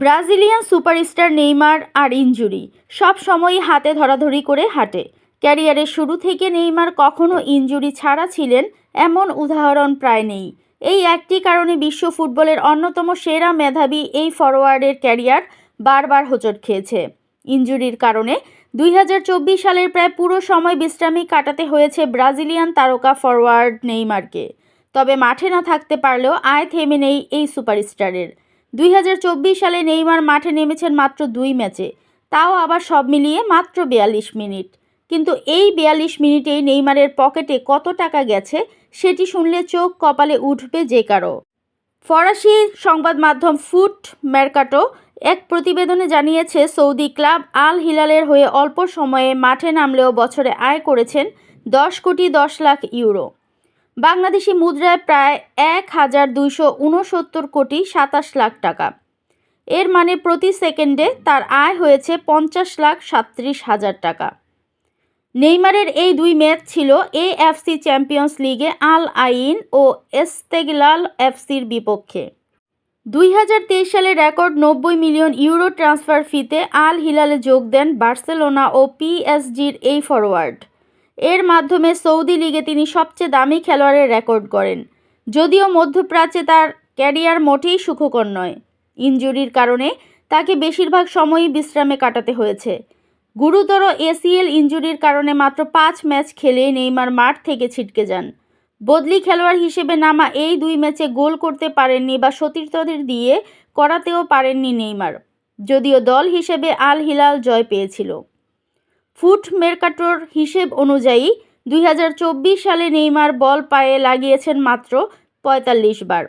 Brazilian superstar Neymar আর injury সব সময়ই হাতে ধরাধরি করে হাঁটে। ক্যারিয়ারের শুরু থেকে নেইমার কখনো ইনজুরি ছাড়া ছিলেন এমন উদাহরণ প্রায় নেই। এই একটি কারণে বিশ্ব ফুটবলের অন্যতম সেরা মেধাবী এই ফরোয়ার্ডের ক্যারিয়ার বারবার হোঁচট খেয়েছে। ইনজুরির কারণে দুই হাজার চব্বিশ সালের প্রায় পুরো সময় বিশ্রামই কাটাতে হয়েছে ব্রাজিলিয়ান তারকা ফরওয়ার্ড নেইমারকে। তবে মাঠে না থাকতে পারলেও আয় থেমে নেই এই সুপারস্টারের। দুই হাজার চব্বিশ সালে নেইমার মাঠে নেমেছেন মাত্র দুই ম্যাচে। তাও আবার সব মিলিয়ে মাত্র বিয়াল্লিশ মিনিট। কিন্তু এই বিয়াল্লিশ মিনিটেই নেইমারের পকেটে কত টাকা গেছে, সেটি শুনলে চোখ কপালে উঠবে যে কারও। ফরাসি সংবাদ মাধ্যম ফুট ম্যারকাটো এক প্রতিবেদনে জানিয়েছে, সৌদি ক্লাব আল হিলালের হয়ে অল্প সময়ে মাঠে নামলেও বছরে আয় করেছেন দশ কোটি দশ লাখ ইউরো। বাংলাদেশি মুদ্রায় প্রায় এক হাজার দুইশো উনসত্তর কোটি সাতাশ লাখ টাকা। এর মানে প্রতি সেকেন্ডে তার আয় হয়েছে পঞ্চাশ লাখ সাত্রিশ হাজার টাকা। নেইমারের এই দুই ম্যাচ ছিল এএফসি চ্যাম্পিয়ন্স লিগে আল আইন ও এস্তেগলাল এফসির বিপক্ষে। দুই হাজার তেইশ সালে রেকর্ড নব্বই মিলিয়ন ইউরো ট্রান্সফার ফিতে আল হিলালে যোগ দেন বার্সেলোনা ও পিএসজির এই ফরওয়ার্ড এর মাধ্যমে সৌদি লিগে তিনি সবচেয়ে দামি খেলোয়াড়ের রেকর্ড করেন যদিও মধ্যপ্রাচ্যে তার ক্যারিয়ার মোটেই সুখকর নয়। ইনজুরির কারণে তাকে বেশিরভাগ সময়ই বিশ্রামে কাটাতে হয়েছে। গুরুতর এসিএল ইনজুরির কারণে মাত্র পাঁচ ম্যাচ খেলে নেইমার মাঠ থেকে ছিটকে যান। বদলি খেলোয়াড় হিসেবে নামা এই দুই ম্যাচে গোল করতে পারেননি বা সতীর্থদের দিয়ে করাতেও পারেননি নেইমার, যদিও দল হিসেবে আল হিলাল জয় পেয়েছিল। ফুট মেরকাটোর হিসেব অনুযায়ী দুই হাজার চব্বিশ সালে নেইমার বল পায়ে লাগিয়েছেন মাত্র পঁয়তাল্লিশ বার।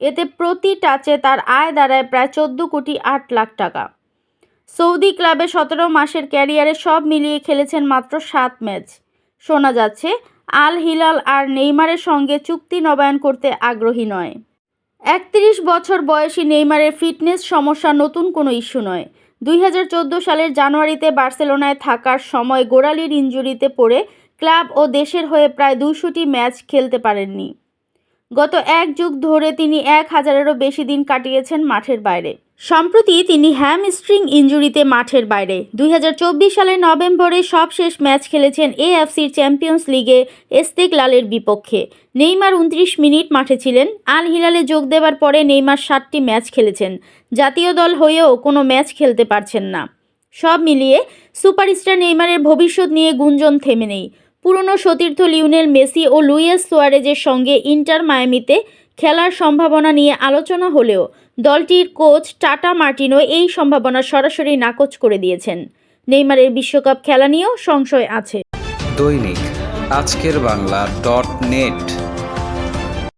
এতে প্রতি টাচে তার আয় দাঁড়ায় প্রায় চোদ্দ কোটি আট লাখ টাকা। সৌদি ক্লাবে সতেরো মাসের ক্যারিয়ারে সব মিলিয়ে খেলেছেন মাত্র সাত ম্যাচ। শোনা যাচ্ছে, আল হিলাল আর নেইমারের সঙ্গে চুক্তি নবায়ন করতে আগ্রহী নয়। একত্রিশ বছর বয়সী নেইমারের ফিটনেস সমস্যা নতুন কোনো ইস্যু নয়। দুই হাজার চোদ্দ সালের জানুয়ারিতে বার্সেলোনায় থাকার সময় গোড়ালির ইঞ্জুরিতে পড়ে ক্লাব ও দেশের হয়ে প্রায় দুশোটি ম্যাচ খেলতে পারেননি। গত এক যুগ ধরে তিনি এক হাজারেরও বেশি দিন কাটিয়েছেন মাঠের বাইরে। সম্প্রতি তিনি হ্যামস্ট্রিং ইনজুরিতে মাঠের বাইরে। দু হাজার চব্বিশ সালের নভেম্বরে সবশেষ ম্যাচ খেলেছেন এএফসির চ্যাম্পিয়ন্স লিগে এস্তেকলালের বিপক্ষে। নেইমার উনত্রিশ মিনিট মাঠে ছিলেন। আল হিলালে যোগ দেওয়ার পরে নেইমার সাতটি ম্যাচ খেলেছেন। জাতীয় দল হয়েও কোনো ম্যাচ খেলতে পারছেন না। সব মিলিয়ে সুপারস্টার নেইমারের ভবিষ্যৎ নিয়ে গুঞ্জন থেমে নেই। পুরনো সতীর্থ লিওনেল মেসি ও লুইয়েস সোয়ারেজের সঙ্গে ইন্টার মায়ামিতে খেলার সম্ভাবনা নিয়ে আলোচনা হলেও দলটির কোচ টাটা মার্টিনো এই সম্ভাবনা সরাসরি নাকচ করে দিয়েছেন। নেইমারের বিশ্বকাপ খেলা নিয়েও সংশয় আছে। দৈনিক আজকের বাংলা ডট নেট।